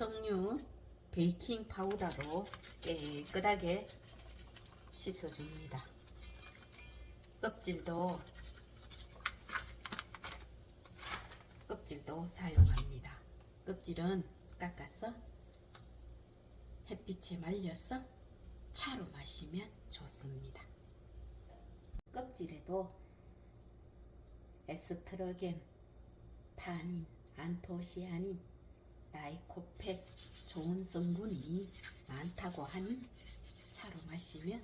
석류 베이킹 파우더로 깨끗하게 씻어줍니다. 껍질도 껍질도 사용합니다. 껍질은 깎아서 햇빛에 말려서 차로 마시면 좋습니다. 껍질에도 에스트로겐, 타닌, 안토시아닌, 나이코펙 좋은 성분이 많다고 하니 차로 마시면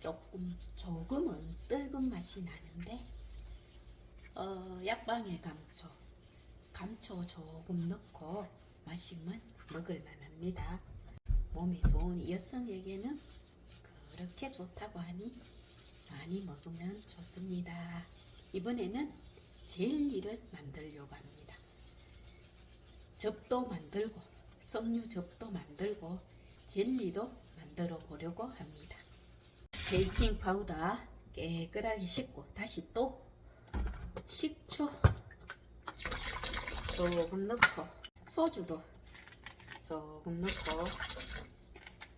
조금 조금은 떫은 맛이 나는데 어, 약방의 감초, 감초 조금 넣고 마시면 먹을 만합니다. 몸에 좋은 여성에게는 그렇게 좋다고 하니 많이 먹으면 좋습니다. 이번에는 젤리를 만들려고 합니다. 접도 만들고 석류 접도 만들고 젤리도 만들어 보려고 합니다. 베이킹 파우더 깨끗하게 씻고 다시 또 식초 조금 넣고 소주도 조금 넣고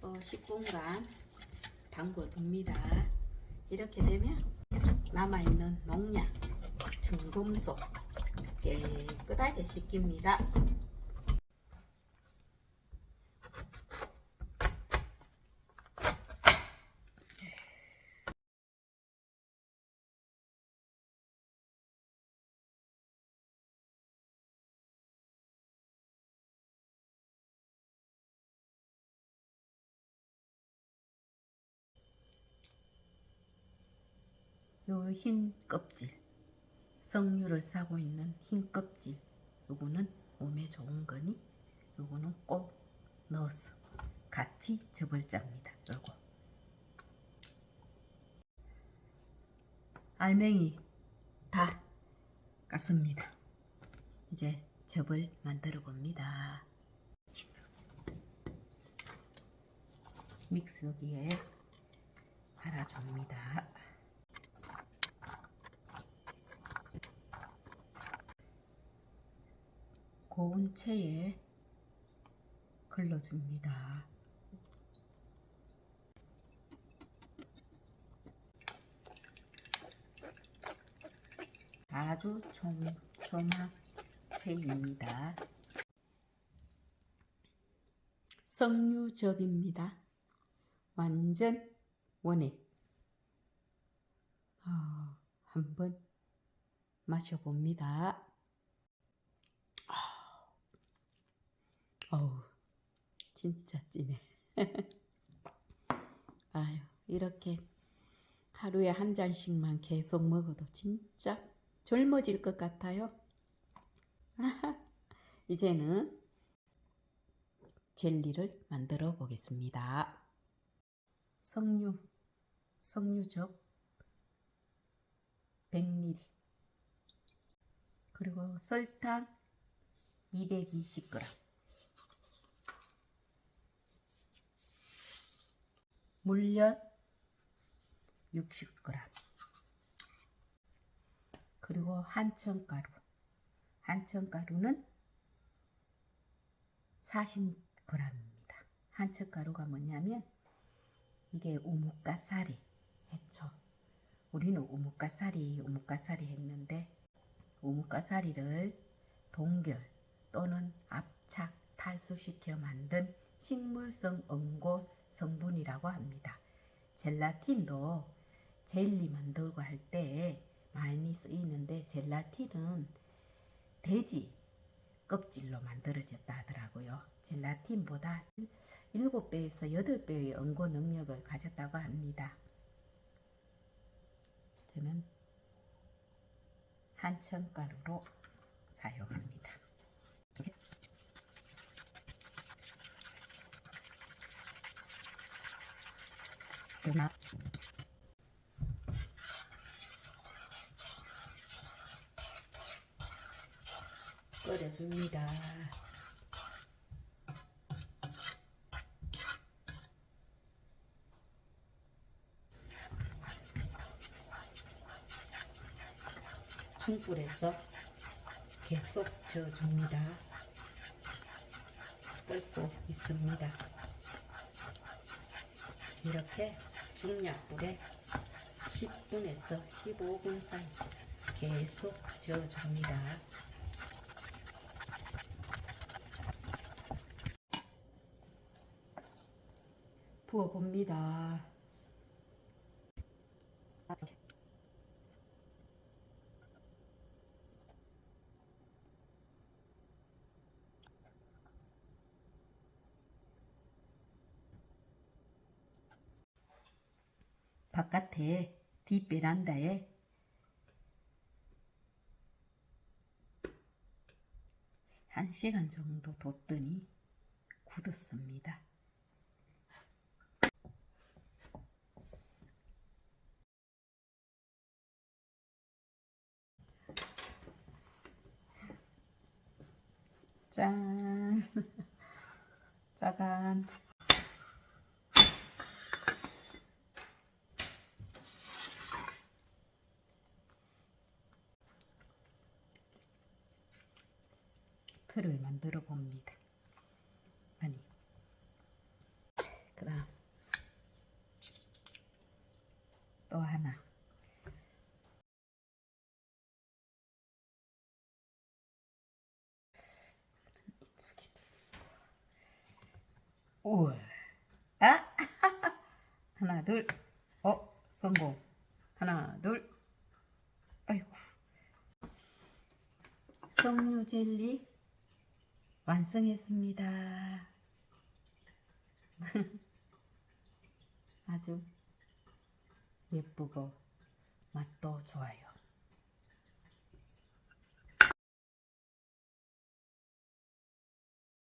또 10분간 담궈 둡니다. 이렇게 되면 남아있는 농약, 중금속 깨끗하게 씻깁니다. 요 흰 껍질. 석류를 싸고 있는 흰 껍질. 요거는 몸에 좋은 거니? 요거는 꼭 넣어서 같이 접을 짭니다. 요거. 알맹이 다 깠습니다. 이제 접을 만들어 봅니다. 믹서기에 갈아줍니다 고운 체에 걸러줍니다. 아주 촘촘한 체입니다. 석류즙입니다. 완전 원액. 어, 한번 마셔봅니다. 어우, 진짜 찐해. 아유, 이렇게 하루에 한 잔씩만 계속 먹어도 진짜 젊어질 것 같아요. 이제는 젤리를 만들어 보겠습니다. 석류, 석류즙 100ml 그리고 설탕 220g 물엿 60g 그리고 한천가루. 한천가루는 40g입니다. 한천가루가 뭐냐면 이게 우뭇가사리 했죠. 우리는 우뭇가사리 우뭇가사리 했는데 우뭇가사리를 동결 또는 압착 탈수시켜 만든 식물성 응고 성분이라고 합니다. 젤라틴도 젤리 만들고 할 때 많이 쓰이는데 젤라틴은 돼지 껍질로 만들어졌다 하더라고요. 젤라틴보다 7배에서 8배의 응고 능력을 가졌다고 합니다. 저는 한천가루로 사용합니다. 그만. 끓여줍니다. 중불에서 계속 저어줍니다. 끓고 있습니다. 이렇게 중약불에 10분에서 15분 사이 계속 저어줍니다. 부어봅니다. 바깥에 뒷베란다에 한 시간 정도 뒀더니 굳었습니다. 짠! 짜잔! 틀을 만들어 봅니다. 아니, 그 다음 또 하나. 우와, 아, 하나 둘, 어 성공. 하나 둘, 아이고. 석류 젤리 완성했습니다. 아주 예쁘고 맛도 좋아요.